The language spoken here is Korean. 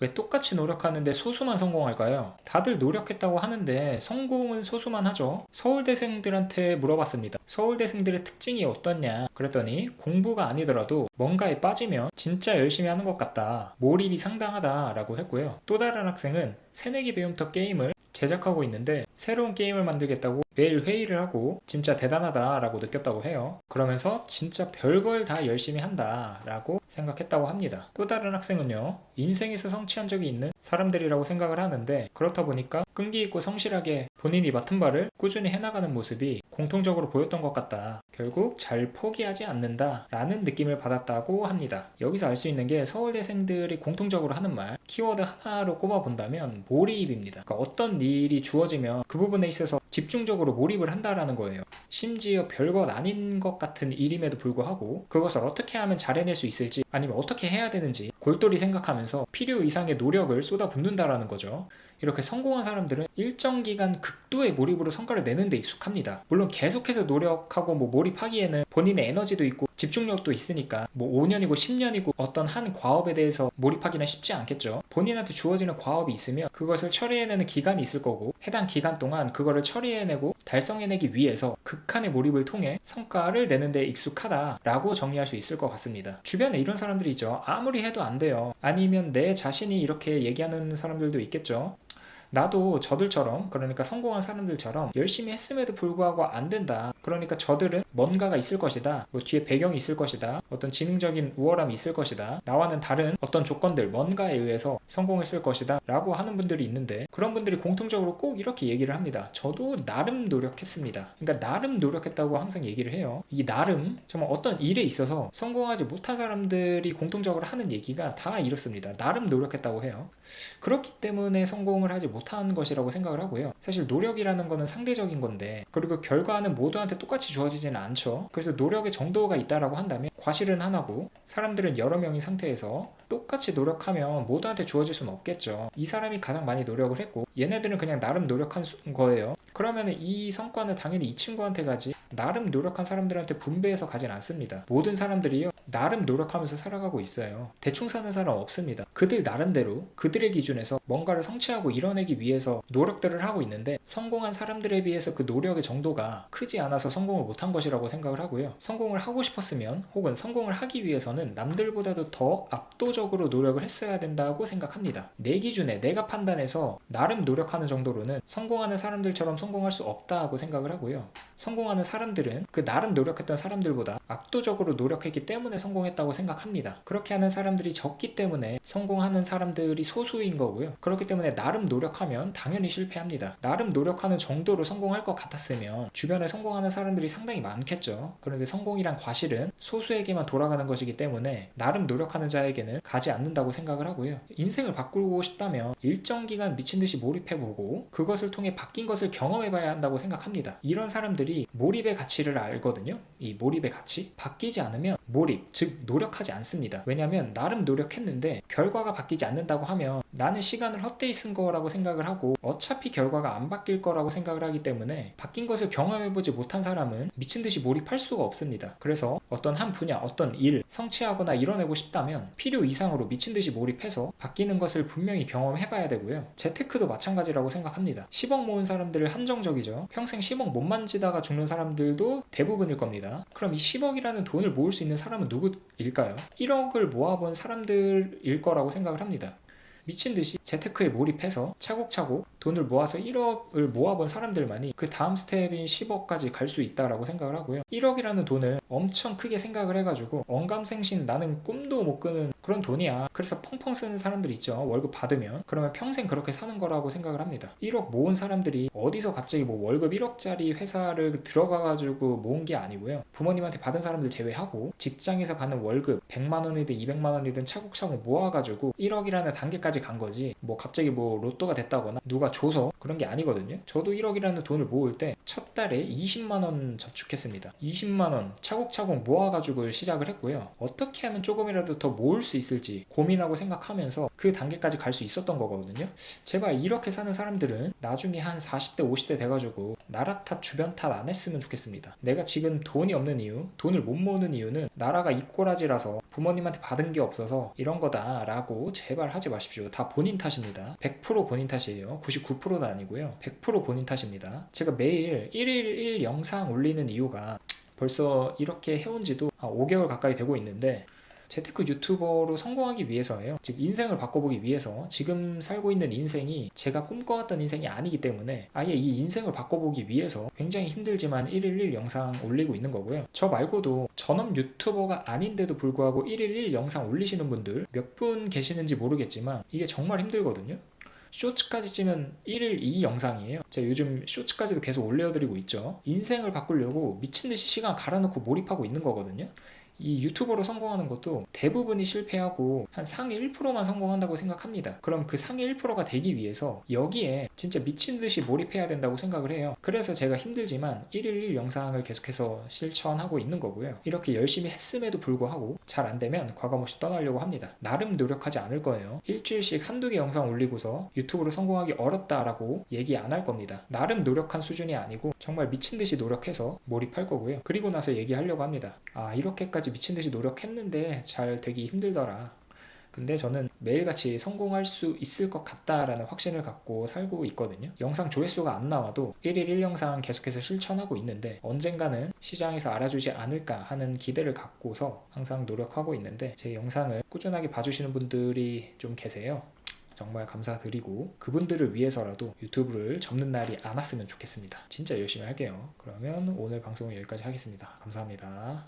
왜 똑같이 노력하는데 소수만 성공할까요? 다들 노력했다고 하는데 성공은 소수만 하죠. 서울대생들한테 물어봤습니다. 서울대생들의 특징이 어떻냐? 그랬더니 공부가 아니더라도 뭔가에 빠지면 진짜 열심히 하는 것 같다. 몰입이 상당하다라고 했고요. 또 다른 학생은 새내기 배움터 게임을 제작하고 있는데 새로운 게임을 만들겠다고 매일 회의를 하고 진짜 대단하다라고 느꼈다고 해요. 그러면서 진짜 별걸 다 열심히 한다라고 생각했다고 합니다. 또 다른 학생은요, 인생에서 성취한 적이 있는 사람들이라고 생각을 하는데 그렇다 보니까 끈기 있고 성실하게 본인이 맡은 바를 꾸준히 해나가는 모습이 공통적으로 보였던 것 같다. 결국 잘 포기하지 않는다 라는 느낌을 받았다고 합니다. 여기서 알 수 있는 게 서울대생들이 공통적으로 하는 말 키워드 하나로 꼽아본다면 몰입입니다. 그러니까 어떤 일이 주어지면 그 부분에 있어서 집중적으로 몰입을 한다라는 거예요. 심지어 별것 아닌 것 같은 일임에도 불구하고 그것을 어떻게 하면 잘 해낼 수 있을지 아니면 어떻게 해야 되는지 골똘히 생각하면서 필요 이상의 노력을 쏟아붓는다라는 거죠. 이렇게 성공한 사람들은 일정 기간 극도의 몰입으로 성과를 내는 데 익숙합니다. 물론 계속해서 노력하고 뭐 몰입하기에는 본인의 에너지도 있고 집중력도 있으니까 뭐 5년이고 10년이고 어떤 한 과업에 대해서 몰입하기는 쉽지 않겠죠. 본인한테 주어지는 과업이 있으면 그것을 처리해내는 기간이 있을 거고 해당 기간 동안 그거를 처리해내고 달성해내기 위해서 극한의 몰입을 통해 성과를 내는 데 익숙하다라고 정리할 수 있을 것 같습니다. 주변에 이런 사람들이 있죠. 아무리 해도 안 돼요. 아니면 내 자신이 이렇게 얘기하는 사람들도 있겠죠. 나도 저들처럼 그러니까 성공한 사람들처럼 열심히 했음에도 불구하고 안 된다. 그러니까 저들은 뭔가가 있을 것이다. 뭐 뒤에 배경이 있을 것이다. 어떤 지능적인 우월함이 있을 것이다. 나와는 다른 어떤 조건들 뭔가에 의해서 성공했을 것이다. 라고 하는 분들이 있는데 그런 분들이 공통적으로 꼭 이렇게 얘기를 합니다. 저도 나름 노력했습니다. 그러니까 나름 노력했다고 항상 얘기를 해요. 이 나름 정말 어떤 일에 있어서 성공하지 못한 사람들이 공통적으로 하는 얘기가 다 이렇습니다. 나름 노력했다고 해요. 그렇기 때문에 성공을 하지 못한 것이라고 생각을 하고요. 사실 노력이라는 거는 상대적인 건데 그리고 결과는 모두한테 똑같이 주어지지는 않죠. 그래서 노력의 정도가 있다라고 한다면 과실은 하나고 사람들은 여러 명인 상태에서 똑같이 노력하면 모두한테 주어질 수는 없겠죠. 이 사람이 가장 많이 노력을 했고 얘네들은 그냥 나름 노력한 수- 거예요. 그러면 이 성과는 당연히 이 친구한테 가지 나름 노력한 사람들한테 분배해서 가진 않습니다. 모든 사람들이요 나름 노력하면서 살아가고 있어요. 대충 사는 사람 없습니다. 그들 나름대로 그들의 기준에서 뭔가를 성취하고 이뤄내기 위해서 노력들을 하고 있는데 성공한 사람들에 비해서 그 노력의 정도가 크지 않아서 성공을 못한 것이라고 생각을 하고요. 성공을 하고 싶었으면 혹은 성공을 하기 위해서는 남들보다도 더 압도적으로 노력을 했어야 된다고 생각합니다. 내 기준에 내가 판단해서 나름 노력하는 정도로는 성공하는 사람들처럼 성공할 수 없다고 생각을 하고요. 성공하는 사람들은 그 나름 노력했던 사람들보다 압도적으로 노력했기 때문에 성공했다고 생각합니다. 그렇게 하는 사람들이 적기 때문에 성공하는 사람들이 소수인 거고요. 그렇기 때문에 나름 노력 하면 당연히 실패합니다. 나름 노력하는 정도로 성공할 것 같았으면 주변에 성공하는 사람들이 상당히 많겠죠. 그런데 성공이란 과실은 소수에게만 돌아가는 것이기 때문에 나름 노력하는 자에게는 가지 않는다고 생각을 하고요. 인생을 바꾸고 싶다면 일정 기간 미친 듯이 몰입해보고 그것을 통해 바뀐 것을 경험해봐야 한다고 생각합니다. 이런 사람들이 몰입의 가치를 알거든요. 이 몰입의 가치? 바뀌지 않으면 몰입, 즉 노력하지 않습니다. 왜냐하면 나름 노력했는데 결과가 바뀌지 않는다고 하면 나는 시간을 헛되이 쓴 거라고 생각을 하고 어차피 결과가 안 바뀔 거라고 생각을 하기 때문에 바뀐 것을 경험해보지 못한 사람은 미친 듯이 몰입할 수가 없습니다. 그래서 어떤 한 분야, 어떤 일 성취하거나 이뤄내고 싶다면 필요 이상으로 미친 듯이 몰입해서 바뀌는 것을 분명히 경험해봐야 되고요. 재테크도 마찬가지라고 생각합니다. 10억 모은 사람들 한정적이죠. 평생 10억 못 만지다가 죽는 사람들도 대부분일 겁니다. 그럼 이 10억이라는 돈을 모을 수 있는 사람은 누구일까요? 1억을 모아본 사람들일 거라고 생각을 합니다. 미친 듯이 재테크에 몰입해서 차곡차곡 돈을 모아서 1억을 모아본 사람들만이 그 다음 스텝인 10억까지 갈 수 있다라고 생각을 하고요. 1억이라는 돈을 엄청 크게 생각을 해가지고 언감생신 나는 꿈도 못 꾸는 그런 돈이야. 그래서 펑펑 쓰는 사람들 있죠. 월급 받으면. 그러면 평생 그렇게 사는 거라고 생각을 합니다. 1억 모은 사람들이 어디서 갑자기 뭐 월급 1억짜리 회사를 들어가가지고 모은 게 아니고요. 부모님한테 받은 사람들 제외하고 직장에서 받는 월급 100만 원이든 200만 원이든 차곡차곡 모아가지고 1억이라는 단계까지 간 거지. 뭐 갑자기 뭐 로또가 됐다거나 누가 줘서 그런 게 아니거든요. 저도 1억이라는 돈을 모을 때 첫 달에 20만 원 저축했습니다. 20만 원 차곡차곡 모아가지고 시작을 했고요. 어떻게 하면 조금이라도 더 모을 수 있을지 고민하고 생각하면서 그 단계까지 갈 수 있었던 거거든요. 제발 이렇게 사는 사람들은 나중에 한 40대, 50대 돼가지고 나라 탓, 주변 탓 안 했으면 좋겠습니다. 내가 지금 돈이 없는 이유, 돈을 못 모으는 이유는 나라가 이꼬라지라서 부모님한테 받은 게 없어서 이런 거다라고 제발 하지 마십시오. 다 본인 탓입니다. 100% 본인 탓이에요. 99%도 아니고요. 100% 본인 탓입니다. 제가 매일 1일 1 영상 올리는 이유가 벌써 이렇게 해온 지도 한 5개월 가까이 되고 있는데 재테크 유튜버로 성공하기 위해서예요. 즉 인생을 바꿔보기 위해서 지금 살고 있는 인생이 제가 꿈꿔왔던 인생이 아니기 때문에 아예 이 인생을 바꿔보기 위해서 굉장히 힘들지만 1일 1 영상 올리고 있는 거고요. 저 말고도 전업 유튜버가 아닌데도 불구하고 1일 1 영상 올리시는 분들 몇 분 계시는지 모르겠지만 이게 정말 힘들거든요. 쇼츠까지 찌면 1일 2 영상이에요. 제가 요즘 쇼츠까지도 계속 올려드리고 있죠. 인생을 바꾸려고 미친 듯이 시간 갈아놓고 몰입하고 있는 거거든요. 이 유튜버로 성공하는 것도 대부분이 실패하고 한 상위 1%만 성공한다고 생각합니다. 그럼 그 상위 1%가 되기 위해서 여기에 진짜 미친 듯이 몰입해야 된다고 생각을 해요. 그래서 제가 힘들지만 1일 1 영상을 계속해서 실천하고 있는 거고요. 이렇게 열심히 했음에도 불구하고 잘 안 되면 과감없이 떠나려고 합니다. 나름 노력하지 않을 거예요. 일주일씩 한두 개 영상 올리고서 유튜브로 성공하기 어렵다라고 얘기 안 할 겁니다. 나름 노력한 수준이 아니고 정말 미친 듯이 노력해서 몰입할 거고요. 그리고 나서 얘기하려고 합니다. 아, 이렇게까지 미친 듯이 노력했는데 잘 되기 힘들더라. 근데 저는 매일같이 성공할 수 있을 것 같다라는 확신을 갖고 살고 있거든요. 영상 조회수가 안 나와도 1일 1영상 계속해서 실천하고 있는데 언젠가는 시장에서 알아주지 않을까 하는 기대를 갖고서 항상 노력하고 있는데 제 영상을 꾸준하게 봐주시는 분들이 좀 계세요. 정말 감사드리고 그분들을 위해서라도 유튜브를 접는 날이 안 왔으면 좋겠습니다. 진짜 열심히 할게요. 그러면 오늘 방송은 여기까지 하겠습니다. 감사합니다.